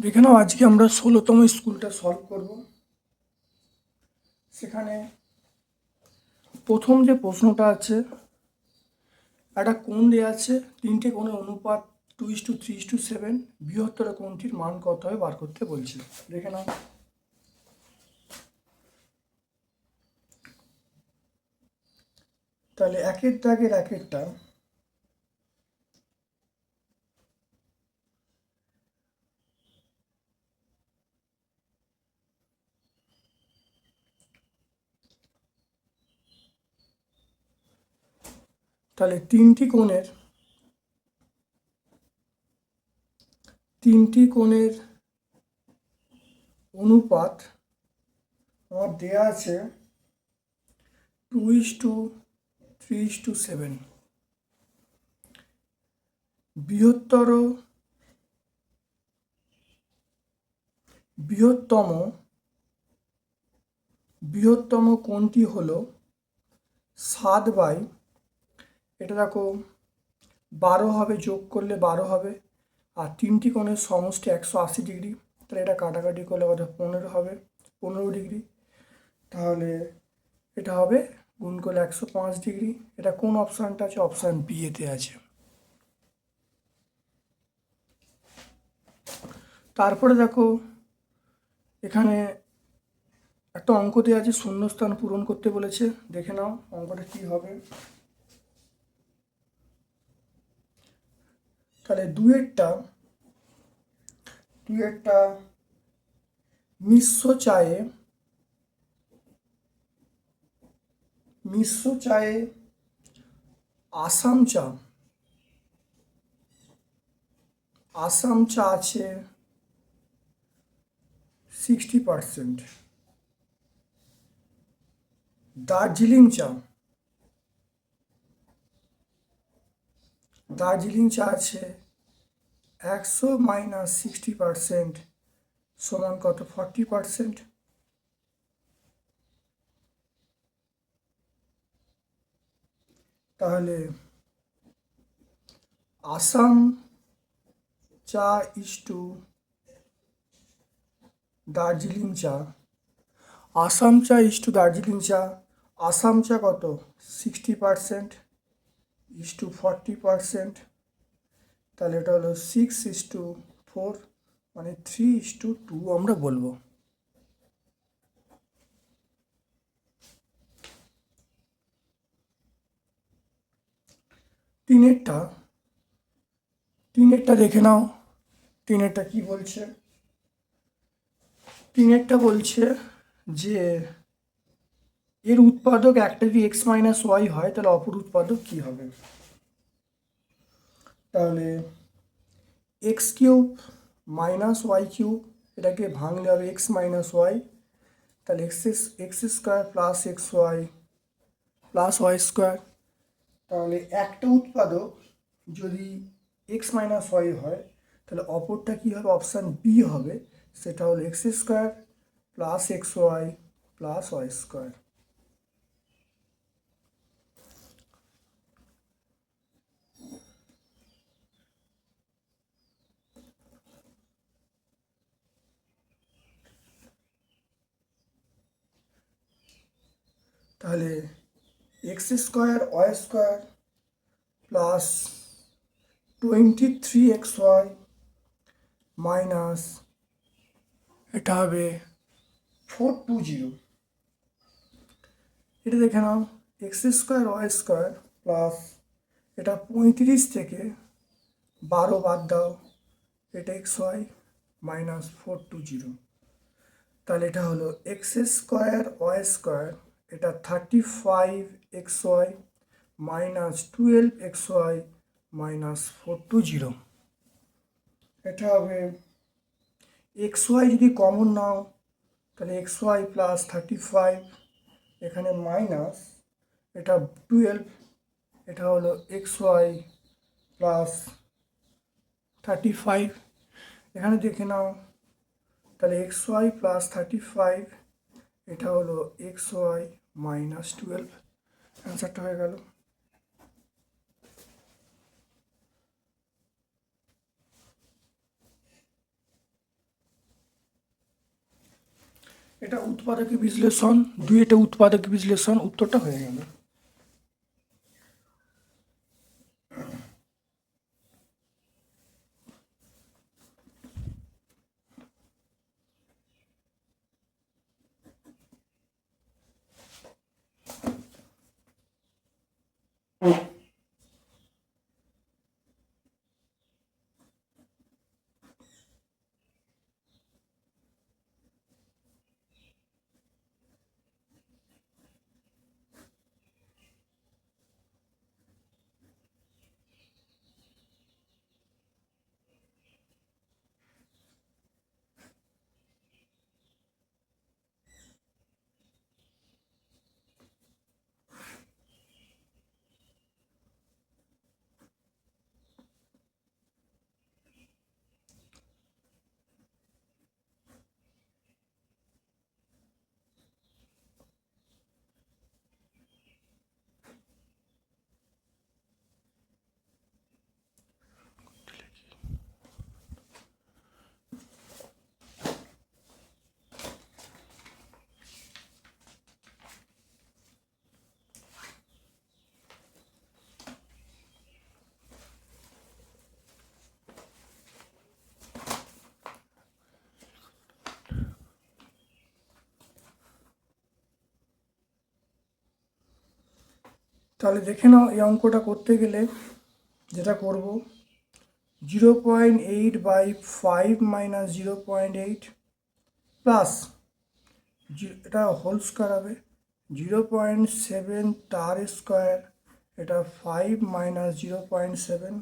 দেখে নাও আজকে আমরা ষোলোতম স্কুলটা সলভ করব। সেখানে প্রথম যে প্রশ্নটা আছে একটা কোণ দেওয়া আছে, তিনটে কোণের অনুপাত two is to three is to seven বৃহত্তর কোণটির মান কত হবে বার করতে বলছে। দেখে নাও। তাহলে একের দাগের একেরটা তাহলে তিনটি কোণের তিনটি কোণের অনুপাত আমার দেয়া আছে two is to three is to seven. বৃহত্তর, বৃহত্তম বৃহত্তম কোণটি হল সাত বাই এটা দেখো, বারো হবে যোগ করলে বারো হবে, আর তিনটি কোণের সমষ্টি একশো আশি ডিগ্রি, তাহলে এটা কাটাকাটি করলে কত? পনেরো হবে, পনেরো ডিগ্রি। তাহলে এটা হবে গুণ করলে একশো পাঁচ ডিগ্রি। এটা কোন অপশানটা আছে? অপশান বি এতে আছে। তারপরে দেখো, এখানে একটা অঙ্ক দেওয়া আছে, শূন্যস্থান পূরণ করতে বলেছে। দেখে নাও অঙ্কটা কী হবে। তাহলে দুয়েরটা দুয়েরটা মিশ্র চায়ে মিশ্র চায়ে আসাম চা আসাম চা আছে সিক্সটি পারসেন্ট দার্জিলিং চা। দার্জিলিং চা আছে একশো মাইনাস সিক্সটি পারসেন্ট সমান কত? ফর্টি পারসেন্ট তাহলে আসাম চা ইস টু দার্জিলিং চা। আসাম চা ইস টু দার্জিলিং চা। আসাম চা কত? Sixty percent is to forty percent তাহলে এটা হলো সিক্স ইস টু ফোর মানে থ্রি ইস টু টু আমরা বলব। তিনেরটা তিনেরটা দেখে নাও, তিনেরটা কি বলছে? তিনেরটা বলছে যে এর উৎপাদক একটা যদি এক্স মাইনাস ওয়াই হয়, তাহলে অপর উৎপাদক কী হবে? তাহলে x cube minus y cube এটাকে ভাঙলে হবে এক্স মাইনাস ওয়াই তাহলে x x square plus x y plus y square তাহলে একটা উৎপাদক যদি এক্স মাইনাস ওয়াই হয়, তাহলে অপরটা কী হবে? অপশান বি হবে, সেটা হলো x square plus x y plus y square তাহলে x square y square plus twenty three x y minus এটা হবে ফোর টু জিরো এটা দেখে নাও x square y square plus এটা পঁয়ত্রিশ থেকে বারো বাদ দাও, এটা x y minus four two zero তাহলে এটা হলো এক্স স্কোয়ার ওয়াই স্কোয়ার এটা thirty five x y minus twelve x y minus four two zero এটা হবে এক্স ওয়াই যদি কমন নাও, তাহলে x y plus thirty five এখানে মাইনাস এটা টুয়েলভ এটা হলো x y plus thirty five এখানে দেখে নাও, তাহলে x y plus thirty five এটা হলো এক্স ওয়াই মাইনাস টুয়েলভ অ্যান্সারটা হয়ে গেল। এটা উৎপাদকী বিশ্লেষণ, দুই এটা উৎপাদকী বিশ্লেষণ, উত্তরটা হয়ে গেল। তাহলে দেখে নাও এই অঙ্কটা করতে গেলে যেটা করব, zero point eight by five minus zero point eight plus এটা হোল স্কোয়ার হবে, জিরো পয়েন্ট সেভেন তার স্কোয়ার, এটা five minus zero point seven,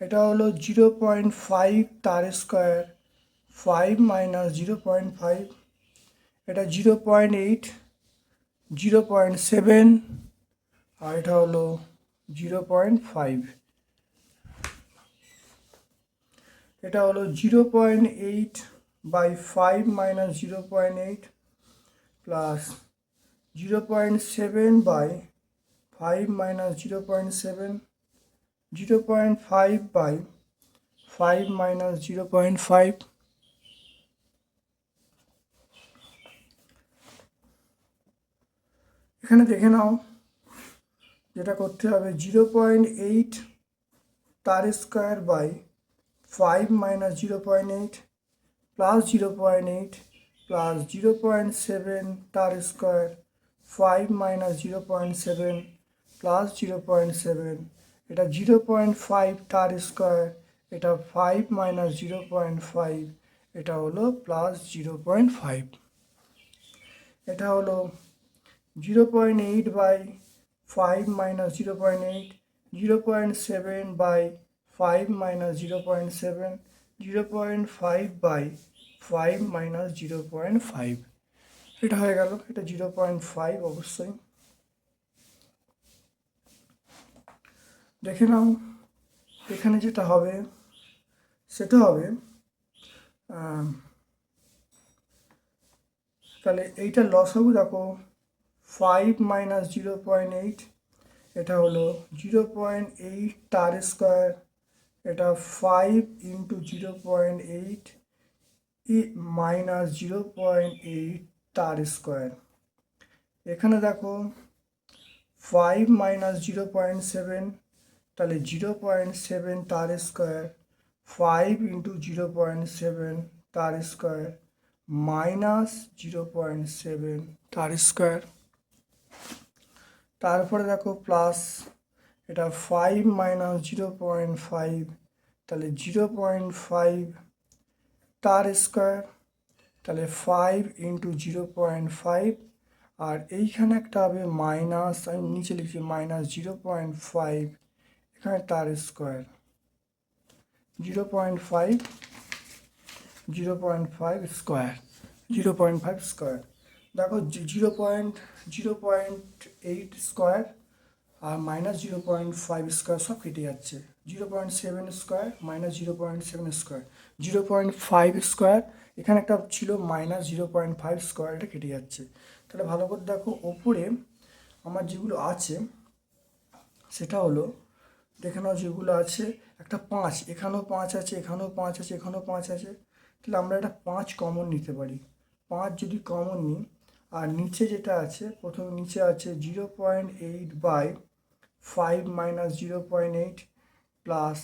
এটা হলো জিরো পয়েন্ট ফাইভ তার square, five minus zero point five, এটা zero point eight, zero point seven আর এটা হলো জিরো পয়েন্ট ফাইভ। এটা হলো zero point eight by five minus zero point eight plus zero point seven by five minus zero point seven. Zero point five by five minus zero point five. এখানে দেখে নাও যেটা করতে হবে zero point eight তার square by five minus zero point eight plus zero point eight plus zero point seven তার square five minus zero point seven plus zero point seven এটা zero point five তার square এটা five minus zero point five এটা হলো plus zero point five এটা হলো zero point eight by five minus zero point eight zero point seven by five minus zero point seven zero point five by five minus zero point five এটা হয়ে গেল, এটা zero point five অবশ্যই। দেখে নাও, এখানে যেটা হবে, সেটা হবে তাহলে এইটা লস হবে, দেখো five minus zero point eight এটা হলো জিরো পয়েন্ট এইট তার স্কোয়ার এটা five into zero point eight minus zero point eight তার স্কোয়ার এখানে দেখো five minus zero point seven তাহলে জিরো পয়েন্ট সেভেন তার square five into zero point seven তার square minus zero point seven তার square তারপরে দেখো প্লাস এটা five minus zero point five তাহলে জিরো পয়েন্ট ফাইভ তার স্কোয়ার তাহলে five into zero point five আর এইখানে একটা হবে মাইনাস আমি নিচে লিখছি মাইনাস জিরো পয়েন্ট ফাইভ এখানে তার square zero point five zero point five square zero point five square দেখো zero point zero point eight square আর minus zero point five square সব কেটে যাচ্ছে। Zero point seven square minus zero point seven square. Zero point five square, এখানে একটা ছিল minus zero point five square, এটা কেটে যাচ্ছে। তাহলে ভালো করে দেখো, ওপরে আমার যেগুলো আছে, সেটা হলো, দেখে নাও যেগুলো আছে, একটা পাঁচ, এখানেও পাঁচ আছে, এখানেও পাঁচ আছে, এখানেও পাঁচ আছে। তাহলে আমরা একটা পাঁচ কমন নিতে পারি। পাঁচ যদি কমন নিই আর নিচে যেটা আছে, প্রথম নিচে আছে zero point eight by five minus zero point eight plus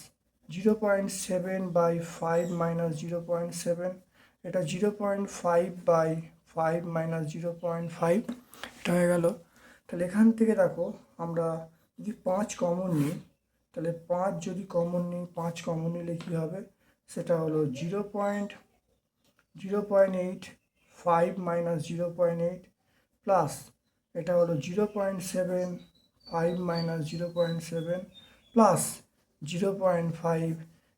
zero point seven by five minus zero point seven. এটা zero point five by five minus zero point five. এটা হয়ে গেল। তাহলে এখান থেকে দেখো, আমরা যদি পাঁচ কমন নিই, তাহলে পাঁচ যদি কমন নিই, পাঁচ কমন নিলে কী হবে? সেটা হলো zero point zero point eight five minus zero point eight plus এটা হলো zero point seven five minus zero point seven plus zero point five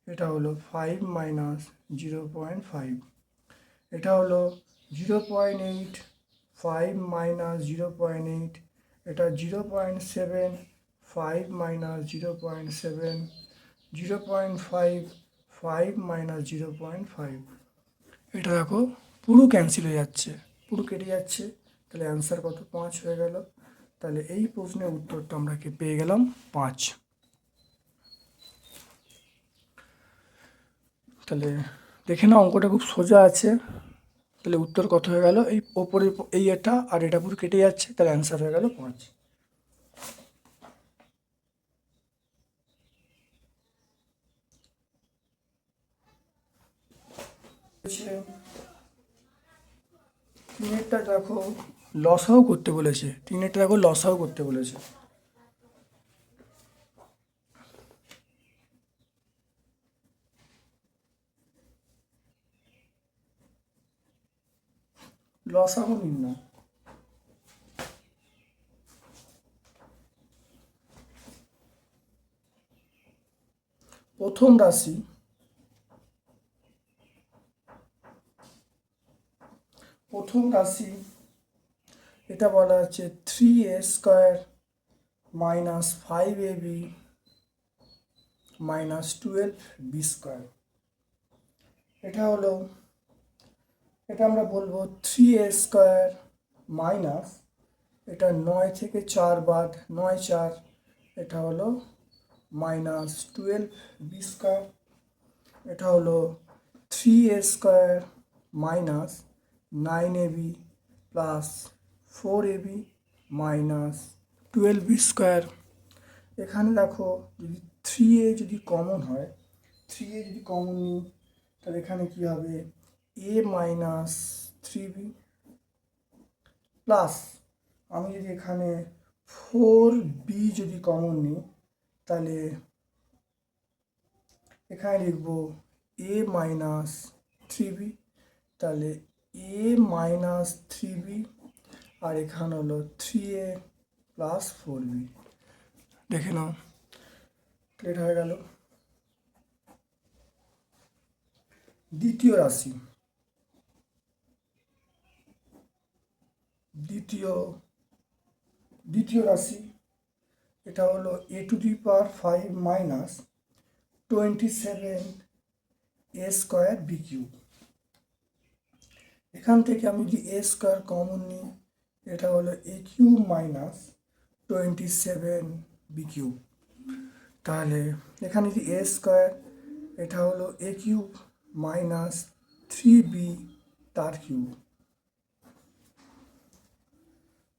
এটা হলো five minus zero point five এটা হলো zero point eight five minus zero point eight এটা zero point seven five minus zero point seven zero point five five minus zero point five এটা দেখো পুরো cancel হয়ে যাচ্ছে। পুরো কেটে যাচ্ছে। তাহলে অ্যান্সার কত? পাঁচ হয়ে গেল। তাহলে এই প্রশ্নের উত্তরটা আমরা কি পেয়ে গেলাম? পাঁচ। তাহলে দেখে না অঙ্কটা খুব সোজা আছে। তাহলে উত্তর কত হয়ে গেল? এই ওপরে এই এটা আর এটা পুরো কেটে যাচ্ছে। তাহলে অ্যান্সার হয়ে গেল পাঁচ। তিনেরটা দেখো লসাও করতে বলেছে। তিনেরটা দেখো লসাও করতে বলেছে। লসাগু নির্ণয় প্রথম রাশি প্রথম রাশি, এটা বলা হচ্ছে three a square minus five a b minus twelve b square এটা হলো, এটা আমরা বলব থ্রি এ স্কোয়ার মাইনাস এটা নয় থেকে চার বাদ, নয় চার, এটা হলো মাইনাস টুয়েলভ বি স্কোয়ার এটা হলো three a square minus nine a b plus four a b minus twelve b square. এখানে দেখো যদি থ্রি এ যদি কমন হয়, থ্রি এ যদি কমন নিই, তাহলে এখানে কী হবে? A minus three b plus আমি যদি এখানে ফোর বি যদি কমন নিই, তাহলে এখানে লিখব এ মাইনাস থ্রি বি, তাহলে এ মাইনাস থ্রি বি আর এখানে হলো three a plus four b দেখে নাও ক্লিয়ার হয়ে গেল। দ্বিতীয় রাশি। দ্বিতীয় দ্বিতীয় রাশি। এটা হলো a to the power five minus twenty seven a square b cube এখান থেকে আমি যদি এ স্কোয়ার কমন নিই, এটা হলো a cube minus twenty seven b cube তাহলে এখানে যদি এ স্কোয়ার এটা হলো a cube minus three b তার কিউব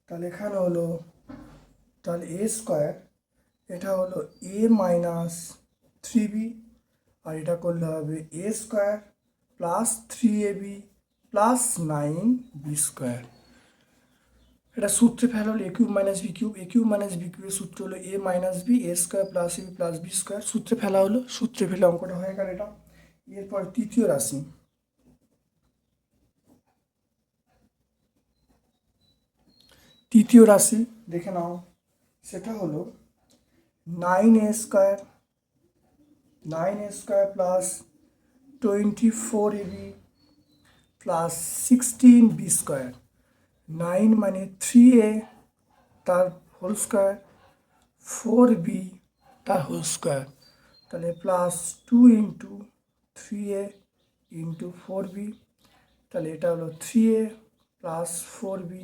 তাহলে এখানে হলো, তাহলে এ স্কোয়ার এটা হলো এ মাইনাস থ্রি বি আর এটা করলে হবে a square plus three a b plus nine b square এটা সূত্রে ফেলা হলো a cube minus b cube a cube minus b কিউবের সূত্র হলো a minus b a square plus a plus b square সূত্রে ফেলা হলো, সূত্রে ফেলে অঙ্কটা হয়ে গেল এটা। এরপর তৃতীয় রাশি। তৃতীয় রাশি, দেখে নাও। সেটা হলো nine a square nine a square plus twenty four a b plus sixteen b square nine মানে থ্রি এ তার হোল স্কোয়ার ফোর বি তার হোল স্কোয়ার তাহলে plus two into three a into four b তাহলে এটা হলো three a plus four b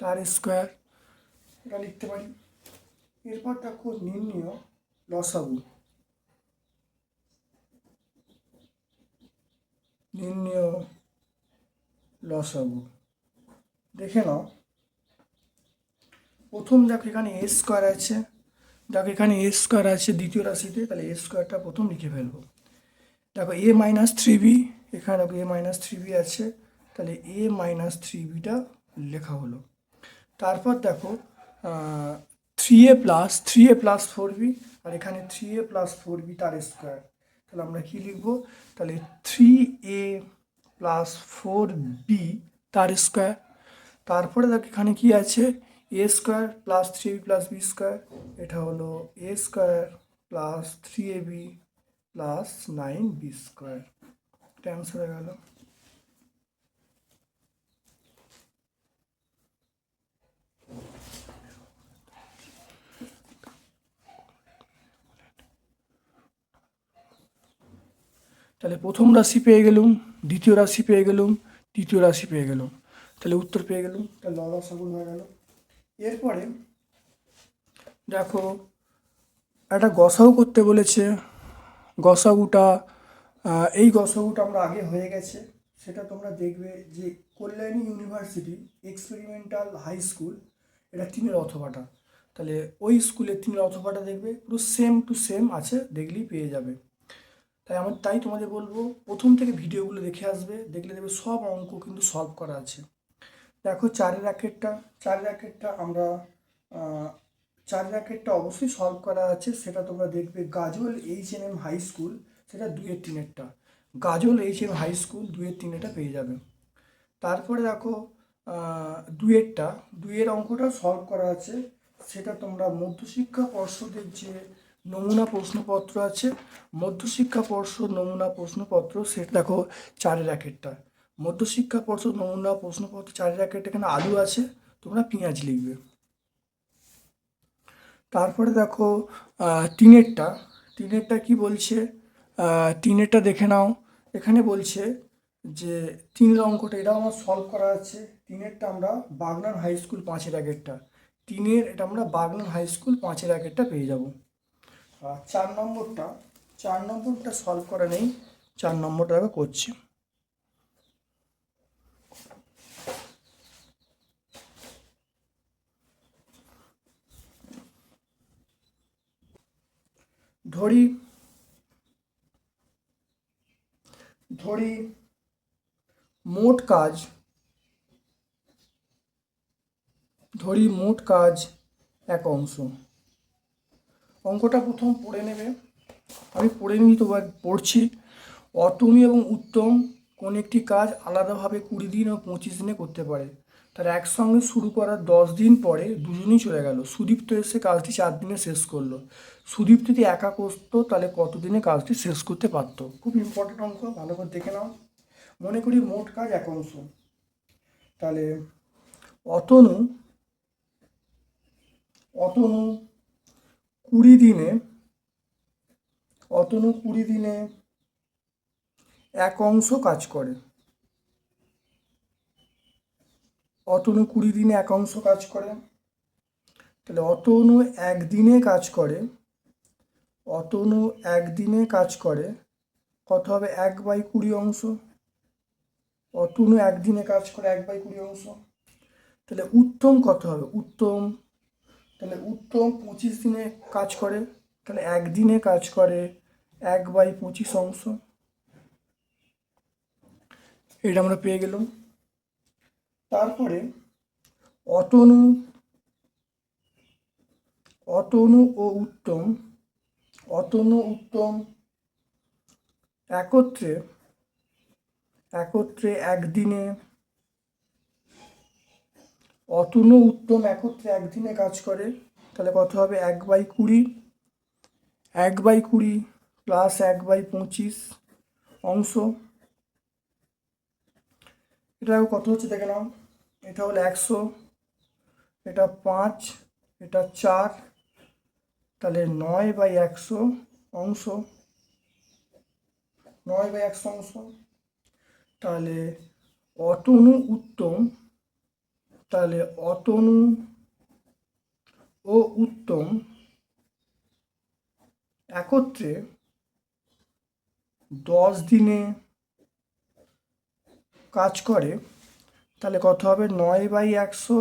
তার square এটা লিখতে পারি। এরপর দেখো নির্ণয় লসাগু। নির্ণয় লসাগু দেখে নাও। প্রথম দেখো এখানে এ স্কোয়ার আছে দেখো এখানে এ স্কোয়ার আছে দ্বিতীয় রাশিতে, তাহলে এ স্কোয়ারটা প্রথম লিখে ফেলব। দেখো, এ মাইনাস থ্রি বি এখানে এ মাইনাস থ্রি বি আছে, তাহলে এ মাইনাস থ্রি বিটা লেখা হলো। তারপর দেখো three a plus three a plus four b আর এখানে three a plus four b তার স্কোয়ার। তাহলে আমরা কী লিখব? তাহলে three a plus four b তার স্কোয়ার তারপরে দেখো এখানে কি আছে? A square plus three b plus b square এটা হলো a square plus three a b plus nine b square এটা অ্যান্সার হয়ে গেল। তাহলে প্রথম রাশি পেয়ে গেলুম। দ্বিতীয় রাশি পেয়ে গেলুম, তৃতীয় রাশি পেয়ে গেলুম। তাহলে উত্তর পেয়ে গেলুম, তাহলে সাগুন হয়ে গেল। এরপরে দেখো, একটা গসাউ করতে বলেছে, গসাউটা এই গসাগুটা আমরা আগে হয়ে গেছে। সেটা তোমরা দেখবে যে Kalyani university experimental high school, এটা তিনের অথবাটা। তাহলে ওই স্কুলের তিনের অথবাটা দেখবে, পুরো সেম টু সেম আছে, দেখলেই পেয়ে যাবে। তাই আমার, তাই তোমাদের বলব, প্রথম থেকে ভিডিওগুলো দেখে আসবে, দেখলে দেখবে সব অঙ্ক কিন্তু সলভ করা আছে। দেখো চারের র্যাকেটটা চার র্যাকেটটা আমরা চার র্যাকেটটা অবশ্যই সলভ করা আছে, সেটা তোমরা দেখবে Gajol H N M high school সেটা দুয়ের তিনেরটা। গাজল এইচ এম হাই স্কুল দুয়ের তিনেরটা পেয়ে যাবে। তারপরে দেখো দুয়েরটা দুয়ের অঙ্কটা সলভ করা আছে, সেটা তোমরা মধ্যশিক্ষা পর্ষদের যে নমুনা প্রশ্নপত্র আছে মধ্যশিক্ষা পর্ষদ নমুনা প্রশ্নপত্র সেটা দেখো চারের র্যাকেটটা মধ্যশিক্ষা পর্ষদ নমুনা প্রশ্নপত্র চারের র্যাকেট এখানে আলু আছে তোমরা পেঁয়াজ লিখবে। তারপরে দেখো আহ, তিনেরটা। তিনেরটা কি বলছে? আহ, তিনেরটা দেখে নাও। এখানে বলছে যে তিনের অঙ্কটা এটাও আমার সলভ করা আছে। তিনেরটা আমরা বাগনান হাই স্কুল পাঁচের আগেরটা তিনের এটা আমরা বাগনান হাই স্কুল পাঁচের আগেরটা পেয়ে যাব। চার নম্বরটা চার নম্বরটা সলভ করা নেই, চার নম্বরটা আমি করছি। ধরি ধরি, মোট কাজ, ধরি মোট কাজ এক অংশ। অঙ্কটা প্রথম পড়ে নেবে। আমি পড়ে নিই তো পড়ছি। অতনু এবং উত্তম কোন একটি কাজ আলাদাভাবে কুড়ি দিন ও পঁচিশ দিনে করতে পারে। তার একসঙ্গে শুরু করার দশ দিন পরে দুজনেই চলে গেল। সুদীপ্ত এসে কাজটি চার দিনে শেষ করল। সুদীপ্ত যদি একা করতো, তাহলে কতদিনে কাজটি শেষ করতে পারতো? খুব ইম্পর্টেন্ট অঙ্ক, ভালো করে দেখে নাও। মনে করি মোট কাজ এক অংশ। তাহলে অতনু অতনু কুড়ি দিনে, অতনু কুড়ি দিনে এক অংশ কাজ করে। অতনু কুড়ি দিনে এক অংশ কাজ করে। তাহলে অতনু একদিনে কাজ করে, অতনু একদিনে কাজ করে, কত হবে? এক বাই কুড়ি অংশ। অতনু একদিনে কাজ করে, এক বাই কুড়ি অংশ। তাহলে উত্তম কত হবে? উত্তম তাহলে উত্তম পঁচিশ দিনে কাজ করে, তাহলে একদিনে কাজ করে এক বাই পঁচিশ অংশ। এটা আমরা পেয়ে গেলাম। তারপরে অতনু অতনু ও উত্তম, অতনু, উত্তম একত্রে একত্রে একদিনে অতনু উত্তম একত্রে একদিনে কাজ করে। তাহলে কত হবে? এক বাই কুড়ি। এক বাই কুড়ি প্লাস এক বাই পঁচিশ অংশ। এটা কত হচ্ছে দেখে নাও। এটা হলো একশো। এটা পাঁচ, এটা চার, তাহলে নয় বাই একশো অংশ। নয় বাই একশো অংশ। তাহলে অতনু উত্তম তাহলে অতনু ও উত্তম একত্রে দশ দিনে কাজ করে, তাহলে কত হবে? নয় বাই একশো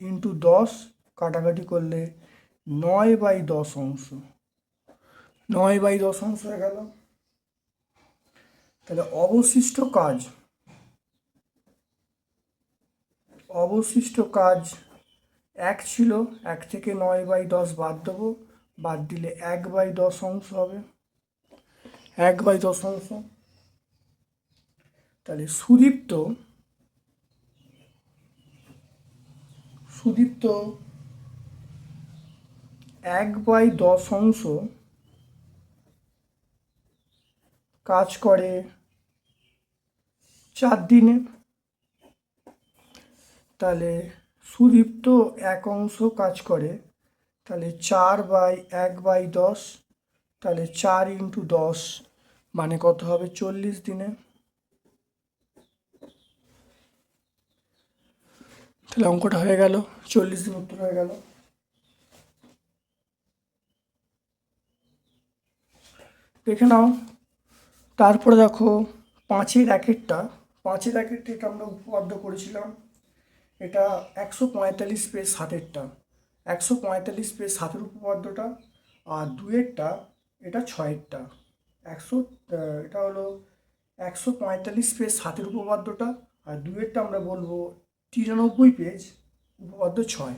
ইন্টু দশ কাটাকাটি করলে নয় বাই দশ অংশ। নয় বাই দশ অংশ হয়ে গেল। তাহলে অবশিষ্ট কাজ অবশিষ্ট কাজ এক ছিল, এক থেকে নয় বাই দশ বাদ দেবো। বাদ দিলে এক বাই দশ অংশ হবে। এক বাই দশ অংশ। তাহলে সুদীপ্ত সুদীপ্ত এক বাই দশ অংশ কাজ করে চার দিনে। তাহলে সুদীপ্ত এক অংশ কাজ করে, তাহলে চার বাই এক বাই দশ, তাহলে চার ইন্টু দশ মানে কত হবে চল্লিশ দিনে? তাহলে অঙ্কটা হয়ে গেল, চল্লিশ দিন উত্তর হয়ে গেল। দেখে নাও, তারপরে দেখো পাঁচের র্যাকেটটা পাঁচের র্যাকেটটা আমরা উপপাদ্য করেছিলাম। এটা একশো পঁয়তাল্লিশ পেজ সাতেরটা। একশো পঁয়তাল্লিশ পেজ সাতের উপপাদ্যটা আর দুয়েরটা এটা ছয়েরটা। একশো এটা হলো একশো পঁয়তাল্লিশ পেজ সাতের উপপাদ্যটা আর দুয়েরটা আমরা বলব তিরানব্বই পেজ উপপাদ্য ছয়।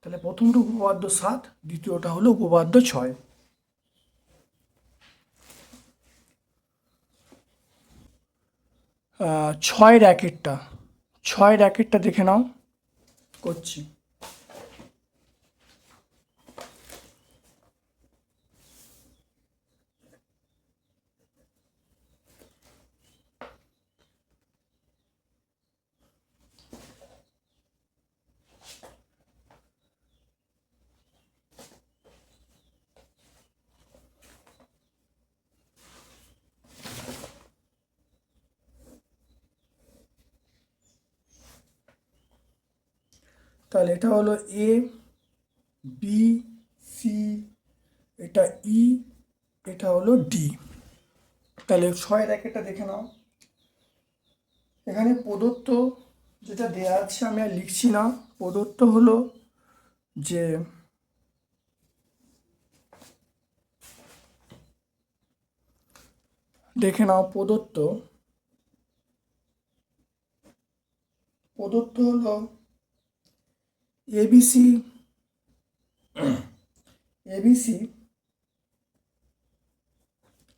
তাহলে প্রথমটা উপপাদ্য সাত, দ্বিতীয়টা হলো উপপাদ্য ছয়। ছয় র্যাকেটটা। ছয় র্যাকেটটা দেখে নাও। করছি তাহলে এটা হলো এ বি সি এটা ই এটা হলো ডি তাহলে ছয় র্যাকেটটা দেখে নাও। এখানে প্রদত্ত যেটা দেয়া আছে আমি আর লিখছি না। প্রদত্ত হলো যে দেখে নাও প্রদত্ত। প্রদত্ত হলো এবিসি এবিসি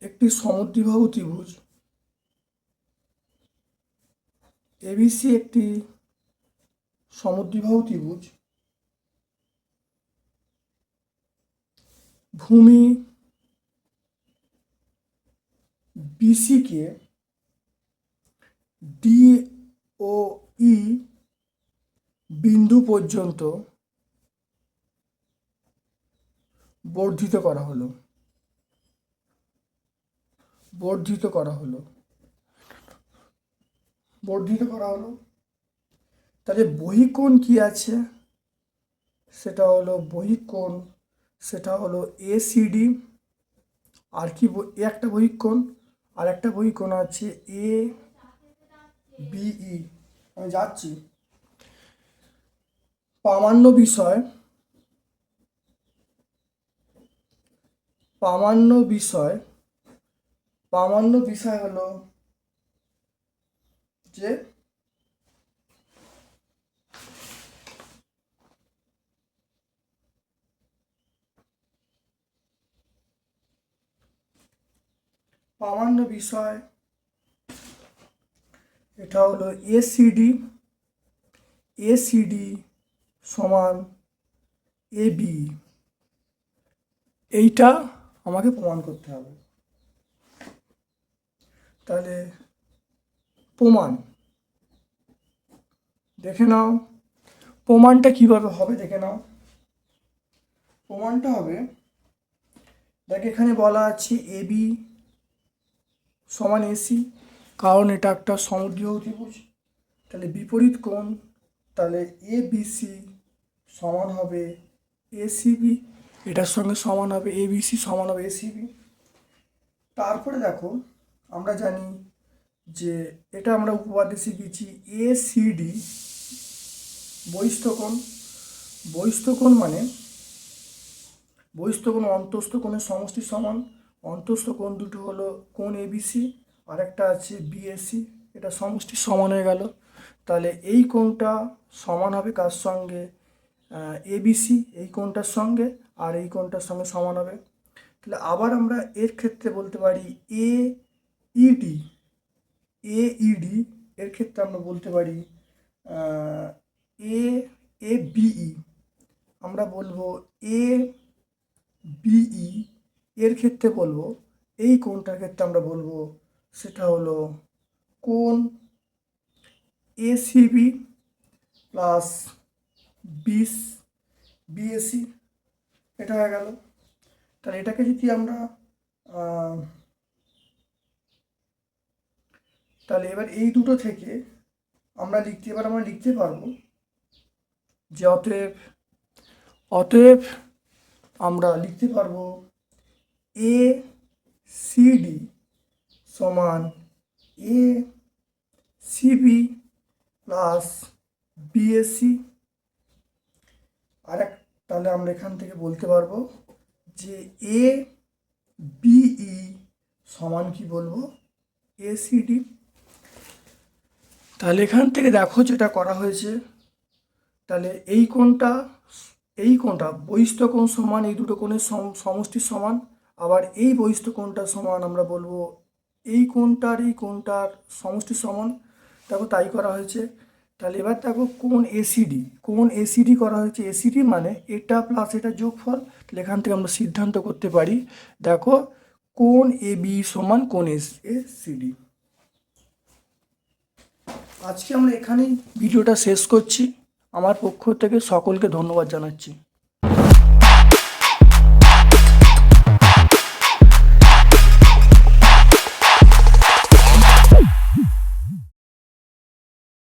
একটি সমদ্বিবাহু ত্রিভুজ। এবিসি একটি সমদ্বিবাহু ত্রিভুজ। ভূমি বিসিকে ডি ও ই বিন্দু পর্যন্ত বর্ধিত করা হলো। বর্ধিত করা হলো। বর্ধিত করা হলো। তাহলে বহিকোণ কি আছে? সেটা হলো বহিকোণ, সেটা হলো এসিডি আর কি একটা বহিকোণ, আর একটা বহিকোণ আছে এ বিই আমি যাচ্ছি। প্রামাণ্য বিষয় প্রামাণ্য বিষয় প্রামাণ্য বিষয় হলো যে প্রামাণ্য বিষয় এটা হলো এসিডি এসিডি সমান এবি এইটা আমাকে প্রমাণ করতে হবে। তাহলে প্রমাণ। দেখে নাও, প্রমাণটা কীভাবে হবে দেখে নাও। প্রমাণটা হবে, দেখ এখানে বলা আছে এ বি সমান এসি কারণ এটা একটা সমুদ্রীয় ত্রিভুজ তাহলে বিপরীত কোণ, তাহলে এ বিসি সমান হবে এসিবি এটার সঙ্গে সমান হবে এ বিসি সমান হবে এসিবি তারপরে দেখো, আমরা জানি যে এটা আমরা উপপাদ্যে শিখেছি এ সিডি বহিস্থকোণ। বহিস্থকোণ মানে বহিস্থ কোণ অন্তস্থ কোণের সমষ্টি সমান। অন্তস্থ কোণ দুটো হলো কোণ এবিসি আর একটা আছে বিএসি এটা সমষ্টি সমান হয়ে গেল। তাহলে এই কোণটা সমান হবে কার সঙ্গে? এবিসি এই কোণটার সঙ্গে আর এই কোণটার সঙ্গে সমান হবে। তাহলে আবার আমরা এর ক্ষেত্রে বলতে পারি এ ইডি এ ইডি এর ক্ষেত্রে আমরা বলতে পারি এ এ বিই আমরা বলব এ বিই এর ক্ষেত্রে বলব, এই কোণটার ক্ষেত্রে আমরা বলব সেটা হলো কোণ এসিবি প্লাস বিস বিএসি এটা হয়ে গেল। তাহলে এটাকে যদি আমরা তাহলে এবার এই দুটো থেকে আমরা লিখতে, এবার আমরা লিখতে পারব যে অতএব অতএব আমরা লিখতে পারব এ সিডি সমান এ সিবি প্লাস বিএসসি আর এক তাহলে আমরা এখান থেকে বলতে পারব যে এ বিই সমান কি বলব? এসিডি তাহলে এখান থেকে দেখো যেটা করা হয়েছে। তাহলে এই কোণটা এই কোণটা বহিস্থ কোণ সমান, এই দুটো কোণের সম- সমষ্টি সমান। আবার এই বহিস্থ কোণটা সমান আমরা বলব এই কোণটার এই কোণটার সমষ্টি সমান। দেখো তাই করা হয়েছে। তাহলে এবার দেখো কোন এসিডি কোন এসিডি করা হয়েছে? এসিডি মানে এটা প্লাস এটা যোগফল, তাহলে এখান থেকে আমরা সিদ্ধান্ত করতে পারি, দেখো কোন এ বি সমান কোন এস এসিডি আজকে আমরা এখানেই ভিডিওটা শেষ করছি। আমার পক্ষ থেকে সকলকে ধন্যবাদ জানাচ্ছি।